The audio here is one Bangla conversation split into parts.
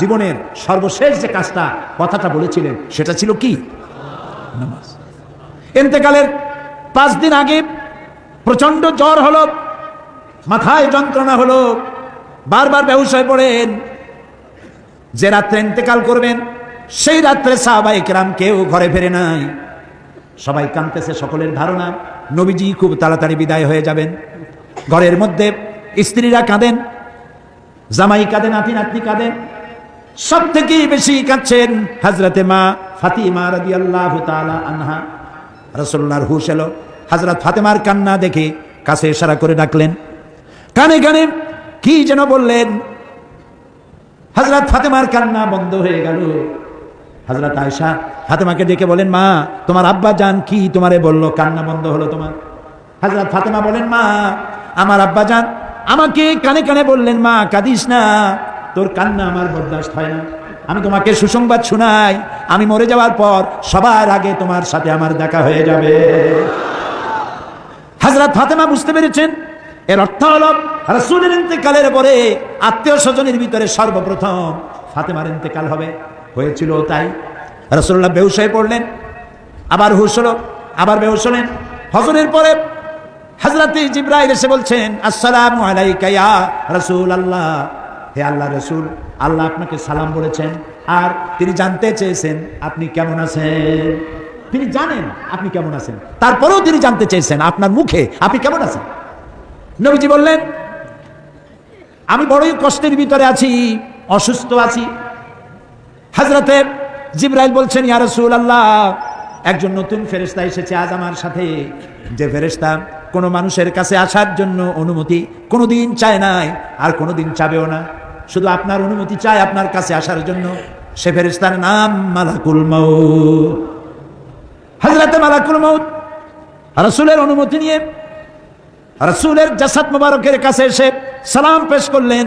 জীবনের সর্বশেষ যে কাজটা কথাটা বলেছিলেন, সেটা ছিল কি? এতেকালের পাঁচ দিন আগে প্রচণ্ড জ্বর হলো, মাথায় যন্ত্রণা হলো, বারবার ব্যবসায় পড়েন। যে রাত্রে ইন্তেকাল করবেন, সেই রাত্রে সাহাবাই কেরাম কেউ ঘরে ফেরে নাই। সবাই কাঁদতেছে সকলের ধারণা, নবীজি খুব তাড়াতাড়ি বিদায় হয়ে যাবেন। ঘরের মধ্যে স্ত্রীরা কাঁদেন, জামাই কাঁদেন নাতি নাতনি কাঁদেন সব থেকে বেশি কাঁদছেন হাজরতে মা ফাতিমা রাদি আল্লাহ আনহা। রসল্লার হুশ এলো। হাজরত ফাতেমার কান্না দেখে কাছে ইশারা করে ডাকলেন, কানে কানে কি যেন বললেন হাজরত ফাতেমার কান্না বন্ধ হয়ে গেল। হাজরত আয়সা ফাতেমাকে ডেকে বলেন, মা, তোমার আব্বা জান কি তোমারে বলল, কান্না বন্ধ হলো তোমার? হাজরত ফাতেমা বলেন, মা, আমার আব্বা জান আমাকে কানে কানে বললেন, মা, কাঁদিস না। তোর কান্না আমার বরদাস্ত হয় না। আমি তোমাকে সুসংবাদ শোনাই। আমি মরে যাওয়ার পর সবার আগে তোমার সাথে আমার দেখা হয়ে যাবে। হাজরত ফাতেমা বুঝতে পেরেছেন? এর অর্থ হল, রসুলের ইন্তেকালের পরে আত্মীয় স্বজনের ভিতরে সর্বপ্রথম ফাতেমার ইন্তেকাল হবে। হয়েছিল তাই রসুল্লাহ বেহুশ হয়ে পড়লেন। আবার হুশ হলো, আবার বেহুশ হলেন। হজরের পরে হজরত জিব্রাইল এসে বলছেন, আসসালামু আলাইকা ইয়া রাসূল আল্লাহ হে আল্লাহ রসুল, আল্লাহ আপনাকে সালাম বলেছেন। আর তিনি জানতে চেয়েছেন আপনি কেমন আছেন? তিনি জানেন আপনি কেমন আছেন। তারপরেও তিনি জানতে চেয়েছেন আপনার মুখে আপনি কেমন আছেন। নবীজি বললেন, আমি বড়ই কষ্টের ভিতরে আছি, অসুস্থ আছি। হাজরাতে জিব্রাইল বলছেন, ইয়া রাসূল আল্লাহ একজন নতুন ফেরেশতা এসেছে আজ আমার সাথে। যে ফেরেশতা কোনো মানুষের কাছে আসার জন্য অনুমতি কোনোদিন চায় নাই, আর কোনোদিন চাবেও না। শুধু আপনার অনুমতি চায় আপনার কাছে আসার জন্য। সে ফেরিস্তার নাম মালাকুল মৌ হজরতে মালাকুল মৌত রসুলের অনুমতি নিয়ে, রসুলের জাসাদ মুবারকের কাছে এসে সালাম পেশ করলেন।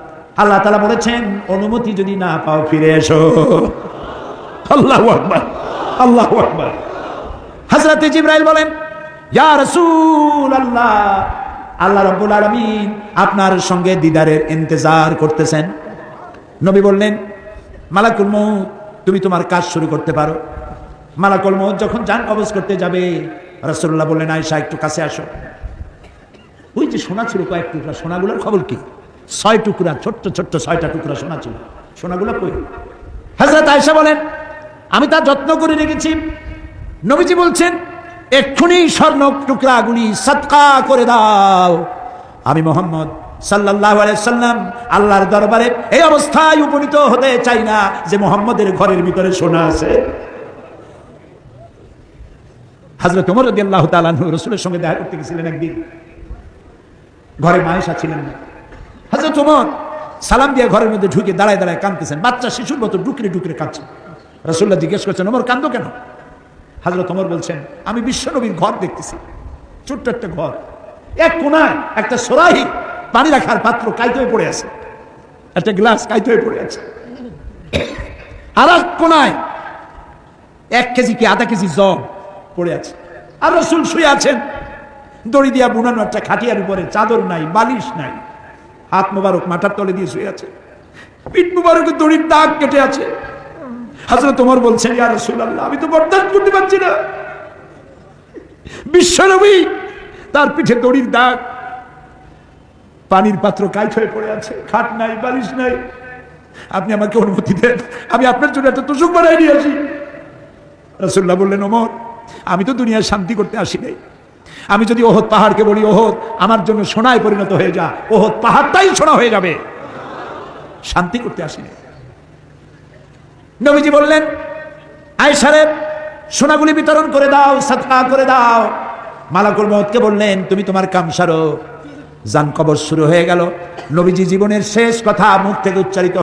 আল্লাহ তালা বলেছেন, অনুমতি যদি না পাও ফিরে এসো। আল্লাহ আকবার আল্লাহ আকবার। হাজরাতে জিব্রাইল বলেন আল্লাহ আল্লাহ রব্বুল আলমিন আপনার সঙ্গে দিদারের ইন্তজার করতেছেন। নবী বললেন, মালাকুল মৌত তুমি তোমার কাজ শুরু করতে পারো। মালাকুল মৌত যখন যান কবজ করতে যাবে রসুল্লাহ বললেন আয়সা একটু কাছে আসো। ওই যে সোনা ছিল কয়েক টুকরা সোনাগুলোর খবর কি? ছয় টুকরা, ছোট্ট ছোট্ট ছয়টা টুকরা সোনা ছিল। সোনাগুলো কই? হাজরত আয়সা বলেন, আমি তার যত্ন করে রেখেছি। নবীজি বলছেন, এক্ষুনি স্বর্ণ টুকরাগুলি সৎকা করে দাও। আমি মোহাম্মদ সাল্লাহ সাল্লাম আল্লাহর দরবারে এই অবস্থায় উপনীত হতে চাই না যে মোহাম্মদের ঘরের ভিতরে সোনা আছে। হাজরত উমর রাদিয়াল্লাহু তাআলা রসুলের সঙ্গে দেখা করতে গেছিলেন একদিন। ঘরে মায়েশা ছিলেন না। হাজরত সালাম দিয়ে ঘরের মধ্যে ঢুকে দাঁড়ায় দাঁড়ায় কাঁদতেছেন। বাচ্চা শিশুর মতো ডুকরে ডুকরে কাঁদছে। রসুল্লাহ জিজ্ঞেস করছেন, ওমর কান্দো কেন? হাজরত ওমর বলছেন, আমি বিশ্বনবীর ঘর দেখতেছি। ছোট্ট একটা ঘর। এক কোনায় একটা সরাহি পানি রাখার পাত্র কাইতে হয়ে পড়ে আছে। একটা গ্লাস কাইতে হয়ে পড়ে আছে। আর এক কোনায় এক কেজি কি আধা কেজি জল পড়ে আছে। আর রসুল শুয়ে আছেন। দড়ি দিয়া বুনানো একটা খাটিয়ার উপরে। চাদর নাই, বালিশ নাই। হাত মোবারক মাথার তলে দিয়ে শুয়ে আছে। পিঠ মুবারকের দড়ির দাগ কেটে আছে। হাজরত তোমার বলছেন, ইয়া রাসূলুল্লাহ, আমি তো বরদাস্ত করতে পারছি না। বিশ্বনবী, তার পিঠে দড়ির দাগ। পানির পাত্র কাইট হয়ে পড়ে আছে, খাট নাই, বালিশ নাই। আপনি আমাকে অনুমতি দেন, আমি আপনার জন্য একটা তোষক বানাই নিয়ে আসি। রাসূলুল্লাহ বললেন, ওমর, আমি তো দুনিয়ায় শান্তি করতে আসি নাই। আমি যদি ওহদ পাহাড়কে বলি, ওহদ, আমার জন্য সোনায় পরিণত হয়ে যা। ওহদ পাহাড়টাই সোনা হয়ে যাবে। শান্তি করতে আসিনি। নবীজি বললেন আয়সারে সোনাগুলি বিতরণ করে দাও, সাদকা করে দাও। মালাকুল মহৎকে বললেন, তুমি তোমার কাম সারো। যান কবর শুরু হয়ে গেল। নবীজি জীবনের শেষ কথা মুখ থেকে উচ্চারিত